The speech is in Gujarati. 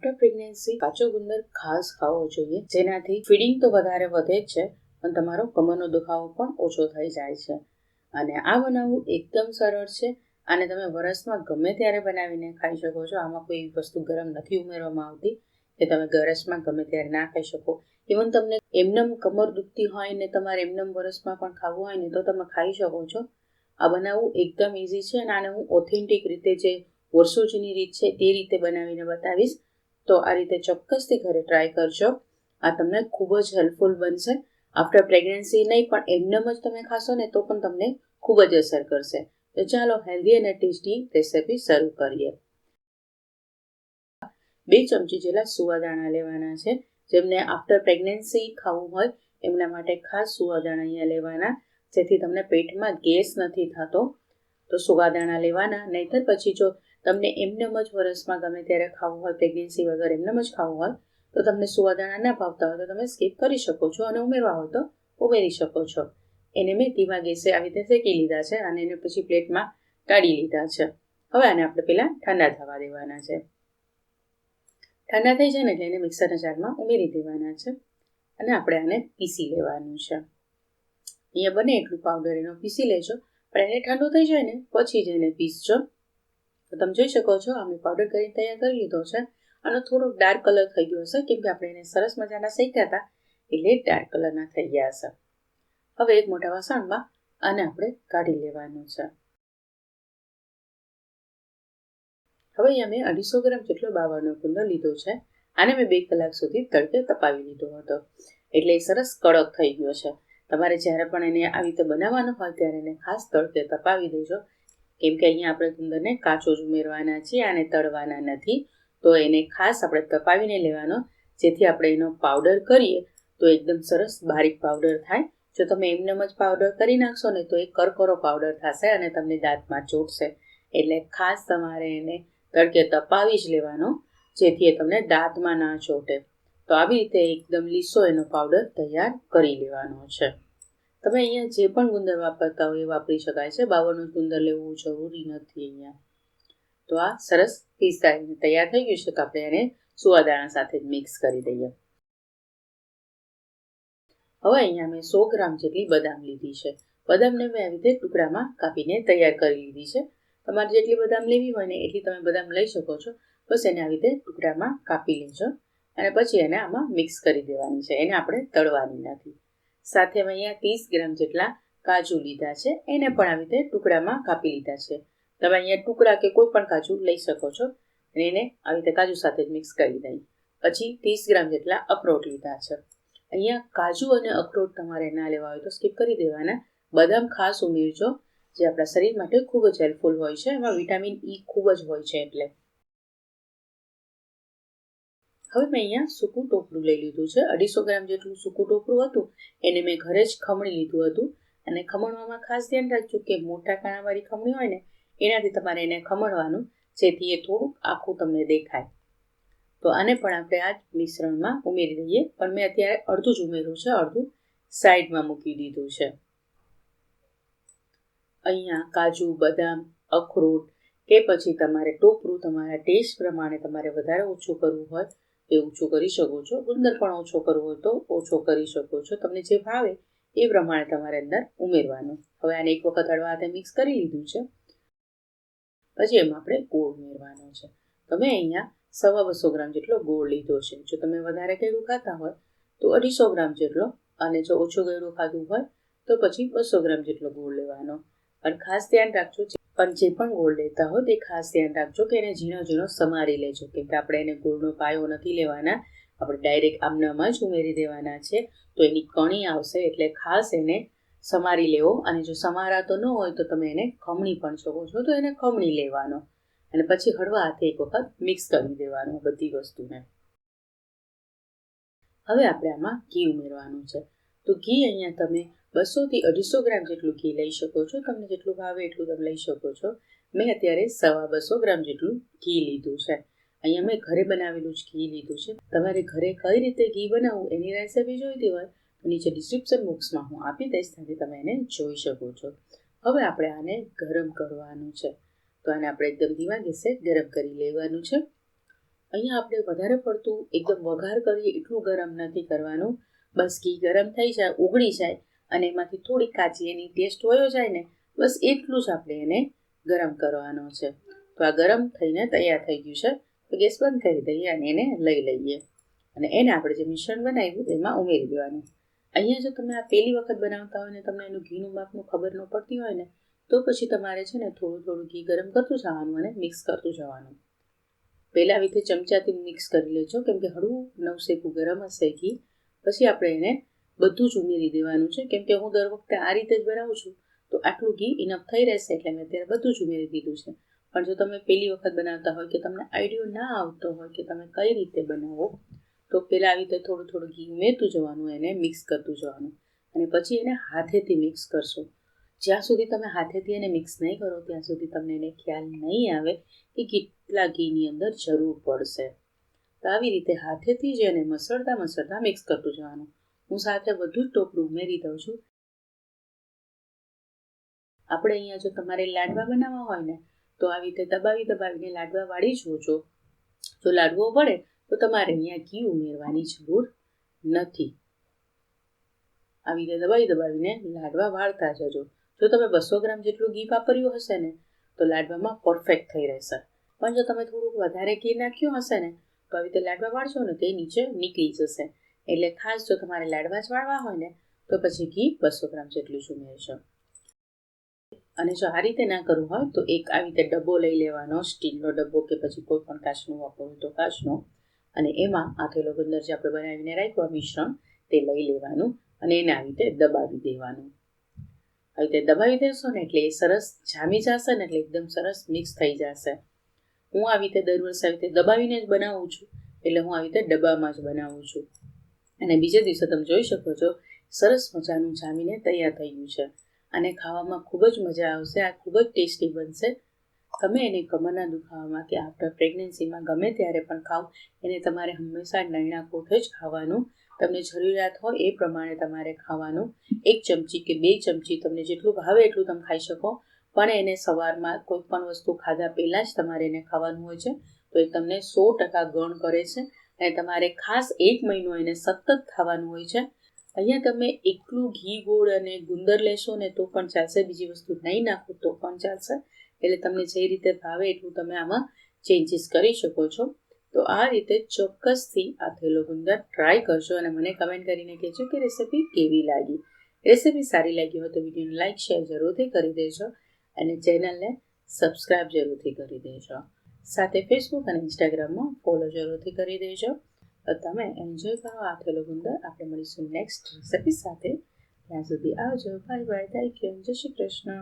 આફ્ટર પ્રેગ્નન્સી કાચો ગુંદર ખાસ ખાવો જોઈએ. જેનાથી ફીડિંગ તો વધારે વધે જ છે, પણ તમારો કમરનો દુખાવો પણ ઓછો થઈ જાય છે. અને આ બનાવવું એકદમ સરળ છે. અને તમે વરસમાં ગમે ત્યારે બનાવીને ખાઈ શકો છો. આમાં કોઈ વસ્તુ ગરમ નથી ઉમેરવામાં આવતી, કે તમે વરસમાં ગમે ત્યારે ના ખાઈ શકો. ઇવન તમને એમનેમ કમર દુખતી હોય ને તમારે એમનેમ વરસમાં પણ ખાવું હોય ને તો તમે ખાઈ શકો છો. આ બનાવવું એકદમ ઇઝી છે અને આને હું ઓથેન્ટિક રીતે જે વર્ષો જૂની રીત છે, તે રીતે બનાવીને બતાવીશ. તો આ રીતે ચોક્કસથી ઘરે ટ્રાય કરજો. આ તમને ખૂબ જ હેલ્પફુલ બનશે. આફ્ટર પ્રેગ્નન્સી નહીં, પણ એમનેમ જ તમે ખાશો ને, તો પણ તમને ખૂબ જ અસર કરશે. તો ચાલો હેલ્ધી અને ટેસ્ટી રેસેપી શરૂ કરીએ. બે ચમચી જેટલા સુવાદાણા લેવાના છે. જેમને આફ્ટર પ્રેગ્નન્સી ખાવું હોય, એમના માટે ખાસ સુવાદાણા અહીંયા લેવાના. જેથી તમને પેટમાં ગેસ નથી થતો. તો સુવાદાણા લેવાના, નહીતર પછી જો તમને એમનેમ જ વરસમાં ગમે ત્યારે ખાવું હોય પ્રેગ્નન્સી વગર એમનેમ જ ખાવું હોય, તો તમને સુવાદાણા ના ભાવતા હોય તો તમે સ્કીપ કરી શકો છો અને ઉમેરવા હોય તો ઉમેરી શકો છો. એને મેં ધીમા ગેસે આવી રીતે શેકી લીધા છે અને એને પછી પ્લેટમાં કાઢી લીધા છે. હવે આને આપણે પહેલાં ઠંડા થવા દેવાના છે. ઠંડા થઈ જાય ને એટલે એને મિક્સરના જારમાં ઉમેરી દેવાના છે. અને આપણે આને પીસી લેવાનું છે. અહીંયા બને એટલું પાવડર એનો પીસી લેજો. પણ એને ઠંડુ થઈ જાય ને, પછી જ એને પીસજો. તો તમે જોઈ શકો છો, અમે પાવડર કરીને તૈયાર કરી લીધો છે. અને થોડોક ડાર્ક કલર થઈ ગયો હશે, કેમ કે આપણે એને સરસ મજાના શેક્યા હતા, એટલે ડાર્ક કલરના થઈ ગયા હશે. હવે એક મોટા વાસણમાં આને આપણે કાઢી લેવાનું છે. હવે અહીંયા અઢીસો ગ્રામ જેટલો બાવળનો ગુંદર લીધો છે. આને મેં બે કલાક સુધી તડકે તપાવી લીધો હતો. એટલે એ સરસ કડક થઈ ગયો છે. તમારે જ્યારે પણ એને આવી રીતે બનાવવાનો હોય ત્યારે એને ખાસ તડકે તપાવી દેજો. કેમ કે અહીંયા આપણે ગુંદરને કાચો જ ઉમેરવાના છીએ અને તળવાના નથી. તો એને ખાસ આપણે તપાવીને લેવાનો. જેથી આપણે એનો પાવડર કરીએ તો એકદમ સરસ બારીક પાવડર થાય. જો તમે એમનેમ જ પાવડર કરી નાખશો ને તો એ કરકરો પાવડર થશે અને તમને દાંતમાં ચોટશે. એટલે ખાસ તમારે એને તડકે તપાવી જ લેવાનો, જેથી એ તમને દાંતમાં ના ચોટે. તો આવી રીતે એકદમ લીસો એનો પાવડર તૈયાર કરી લેવાનો છે. તમે અહીંયા જે પણ ગુંદર વાપરતા હોય એ વાપરી શકાય છે. બાવરનું ગુંદર લેવું જરૂરી નથી અહીંયા. તો આ સરસ પીસતા તૈયાર થઈ ગયું છે તો આપણે એને સુવાદાણા સાથે મિક્સ કરી દઈએ. હવે અહીંયા મેં સો ગ્રામ જેટલી બદામ લીધી છે. બદામને મેં આવી રીતે ટુકડામાં કાપીને તૈયાર કરી લીધી છે. તમારે જેટલી બદામ લેવી હોય ને એટલી તમે બદામ લઈ શકો છો. બસ એને આવી રીતે ટુકડામાં કાપી લેજો. અને પછી એને આમાં મિક્સ કરી દેવાની છે. એને આપણે તળવાની નથી. સાથે મેં અહીંયા ત્રીસ ગ્રામ જેટલા કાજુ લીધા છે. એને પણ આવી રીતે ટુકડામાં કાપી લીધા છે. તમે અહીંયા ટુકડા કે કોઈ પણ કાજુ લઈ શકો છો અને એને આવી રીતે કાજુ સાથે જ મિક્સ કરી દઈ પછી ત્રીસ ગ્રામ જેટલા અખરોટ લીધા છે. અહીંયા કાજુ અને અખરોટ તમારે ના લેવા હોય તો સ્કીપ કરી દેવાના. બદામ ખાસ ઉમેરજો, જે આપણા શરીર માટે ખૂબ જ હેલ્પફુલ હોય છે. એમાં વિટામિન ઈ ખૂબ જ હોય છે એટલે. હવે મેં અહીંયા સૂકું ટોપરું લઈ લીધું છે. અઢીસો ગ્રામ જેટલું સૂકું ટોપરું હતું. એને મેં ઘરે જ ખમણી લીધું હતું. અને ખમણવામાં ખાસ ધ્યાન રાખજો કે મોટા કાણાવાળી ખમણી હોય ને, એનાથી તમારે એને ખમણવાનું, જેથી એ થોડુંક આખું તમને દેખાય. તો આને પણ આપણે આ જ મિશ્રણમાં ઉમેરી દઈએ. પણ મેં અત્યારે અડધું જ ઉમેર્યું છે. અડધું સાઈડમાં મૂકી દીધું છે. અહીંયા કાજુ, બદામ, અખરોટ કે પછી તમારે ટોપરું તમારા ટેસ્ટ પ્રમાણે તમારે વધારે ઓછું કરવું હોય એ ઓછું કરી શકો છો. ગુંદર પણ ઓછો કરવો હોય તો ઓછો કરી શકો છો. તમને જે ભાવે એ પ્રમાણે તમારે અંદર ઉમેરવાનું. હવે આને એક વખત હળવા હાથે મિક્સ કરી લીધું છે. પછી એમાં આપણે ગોળ ઉમેરવાનો છે. તમે અહીંયા સવા બસો ગ્રામ જેટલો ગોળ લીધો છે. જો તમે વધારે ગળ્યું ખાતા હોય તો અઢીસો ગ્રામ જેટલો અને જો ઓછું ગળ્યું ખાધું હોય તો પછી બસો ગ્રામ જેટલો ગોળ લેવાનો. અને ખાસ ધ્યાન રાખજો પણ જે પણ ગોળ લેતા હો, તે ખાસ ધ્યાન રાખજો કે એને ઝીણો ઝીણો સમારી લેજો. કેમ કે આપણે એને ગોળનો પાયો નથી લેવાના. આપણે ડાયરેક્ટ આમનામાં જ ઉમેરી દેવાના છે. તો એની કણી આવશે એટલે ખાસ એને સમારી લેવો. અને જો સમારાતો ન હોય તો તમે એને ખમણી પણ શકો છો. તો એને ખમણી લેવાનો. અને પછી હળવા હાથે એક વખત મિક્સ કરી દેવાનું બધી વસ્તુને. હવે આપણે આમાં ઘી ઉમેરવાનું છે. તો ઘી અહીંયા તમે બસોથી અઢીસો ગ્રામ જેટલું ઘી લઈ શકો છો. તમને જેટલું ભાવે એટલું તમે લઈ શકો છો. મેં અત્યારે સવા બસો ગ્રામ જેટલું ઘી લીધું છે. અહીંયા મેં ઘરે બનાવેલું જ ઘી લીધું છે. તમારે ઘરે કઈ રીતે ઘી બનાવવું એની રેસીપી જોઈતી હોય તો નીચે ડિસ્ક્રિપ્શન બોક્સમાં હું આપી દઈશ, ત્યાંથી તમે એને જોઈ શકો છો. હવે આપણે આને ગરમ કરવાનું છે. તો આને આપણે એકદમ ધીમા ગેસે ગરમ કરી લેવાનું છે. અહીંયા આપણે વધારે પડતું એકદમ વઘાર કરીએ એટલું ગરમ નથી કરવાનું. બસ ઘી ગરમ થઈ જાય, ઉગળી જાય અને એમાંથી થોડી કાચી એની ટેસ્ટ હોયો જાય ને બસ એટલું જ આપણે એને ગરમ કરવાનો છે. તો આ ગરમ થઈને તૈયાર થઈ ગયું છે. તો ગેસ બંધ કરી દઈએ અને એને લઈ લઈએ. અને એને આપણે જે મિશ્રણ બનાવ્યું તેમાં ઉમેરી દેવાનું. અહીંયા જો તમે આ પહેલી વખત બનાવતા હોય ને તમને એનું ઘીનું માપનું ખબર ન પડતી હોય ને, તો પછી તમારે છે ને થોડું થોડું ઘી ગરમ કરતું જવાનું અને મિક્સ કરતું જવાનું. પહેલાં રીતે ચમચાથી મિક્સ કરી લેજો, કેમ કે હળવું નવસેકું ગરમ હશે ઘી. પછી આપણે એને બધું જ ઉમેરી દેવાનું છે. કેમ કે હું દર વખતે આ રીતે જ બનાવું છું. તો આટલું ઘી ઇનફ થઈ રહેશે એટલે મેં અત્યારે બધું જ ઉમેરી દીધું છે. પણ જો તમે પહેલી વખત બનાવતા હોય કે તમને આઈડિયો ના આવતો હોય કે તમે કઈ રીતે બનાવો, તો પહેલાં આવી રીતે થોડું થોડું ઘી ઉમેરતું જવાનું, એને મિક્સ કરતું જવાનું. અને પછી એને હાથેથી મિક્સ કરશો. જ્યાં સુધી તમે હાથેથી એને મિક્સ નહીં કરો, ત્યાં સુધી તમને એને ખ્યાલ નહીં આવે કે કેટલા ઘીની અંદર જરૂર પડશે. તો આવી રીતે હાથેથી જ એને મસળતા મસળતા મિક્સ કરતું જવાનું. હું સાથે બધું જ ટોપડું ઉમેરી દઉં છું. આપણે અહીંયા જો તમારે લાડવા બનાવવા હોય ને, તો આવી રીતે દબાવી દબાવીને લાડવા વાળી જોજો જો લાડવો પડે તો તમારે અહીંયા ઘી ઉમેરવાની જરૂર નથી. આવી રીતે દબાવી દબાવીને લાડવા વાળતા જજો. જો તમે બસો ગ્રામ જેટલું ઘી વાપર્યું હશે ને, તો લાડવામાં પરફેક્ટ થઈ રહેશે. પણ જો તમે થોડુંક વધારે ઘી નાખ્યું હશે ને તો લાડવા વાળશો ને તે નીચે નીકળી જશે. એટલે ખાસ જો તમારે લાડવા જ વાળવા હોય ને, તો પછી ઘી બસો ગ્રામ જેટલું જ ઉમેરશો. અને જો આ રીતે ના કરવું હોય, તો એક આવી રીતે ડબ્બો લઈ લેવાનો, સ્ટીલનો ડબ્બો કે પછી કોઈ પણ કાચનું વાપરવું તો કાચનો. અને એમાં આથેલો ગુંદર જે આપણે બનાવીને રાખ્યું મિશ્રણ, તે લઈ લેવાનું અને એને આવી રીતે દબાવી દેવાનું. આવી રીતે દબાવી દેશો ને એટલે એ સરસ જામી જશે ને એટલે એકદમ સરસ મિક્સ થઈ જશે. હું આવી રીતે દર વર્ષે આવી રીતે દબાવીને જ બનાવું છું, એટલે હું આવી રીતે ડબ્બામાં જ બનાવું છું. અને બીજે દિવસે તમે જોઈ શકો છો, સરસ મજાનું જામીને તૈયાર થયું છે. અને ખાવામાં ખૂબ જ મજા આવશે, આ ખૂબ જ ટેસ્ટી બનશે. તમે એને કમરના દુખાવામાં કે આફ્ટર પ્રેગ્નન્સીમાં ગમે ત્યારે પણ ખાઓ, એને તમારે હંમેશા નૈણા કોઠે જ ખાવાનું. તમને જરૂરિયાત હોય એ પ્રમાણે તમારે ખાવાનું. એક ચમચી કે બે ચમચી તમને જેટલું ભાવે એટલું તમે ખાઈ શકો. પણ એને સવારમાં કોઈ પણ વસ્તુ ખાધા પહેલાં જ તમારે એને ખાવાનું હોય છે. તો એ તમને સો ટકા ગણ કરે છે અને તમારે ખાસ એક મહિનો એને સતત ખાવાનું હોય છે. અહીંયા તમે એકલું ઘી, ગોળ અને ગુંદર લેશો ને તો પણ ચાલશે. બીજી વસ્તુ નહીં નાખો તો પણ ચાલશે. એટલે તમને જે રીતે ભાવે એટલું તમે આમાં ચેન્જીસ કરી શકો છો. તો આ રીતે ચોક્કસથી આ થેલો ગુંદર ટ્રાય કરજો અને મને કમેન્ટ કરીને કહેજો કે રેસીપી કેવી લાગી. રેસીપી સારી લાગી હોય તો વિડીયોને લાઇક શેર જરૂરથી કરી દેજો. અને ચેનલને સબસ્ક્રાઇબ જરૂરથી કરી દેજો. સાથે ફેસબુક અને ઇન્સ્ટાગ્રામમાં ફોલો જરૂરથી કરી દેજો. તમે એન્જોય કરો આ થેલો ગુંદર. આપણે મળીશું નેક્સ્ટ રેસિપી સાથે. ત્યાં સુધી આવજો. બાય બાય થેન્ક યુ જય શ્રી કૃષ્ણ.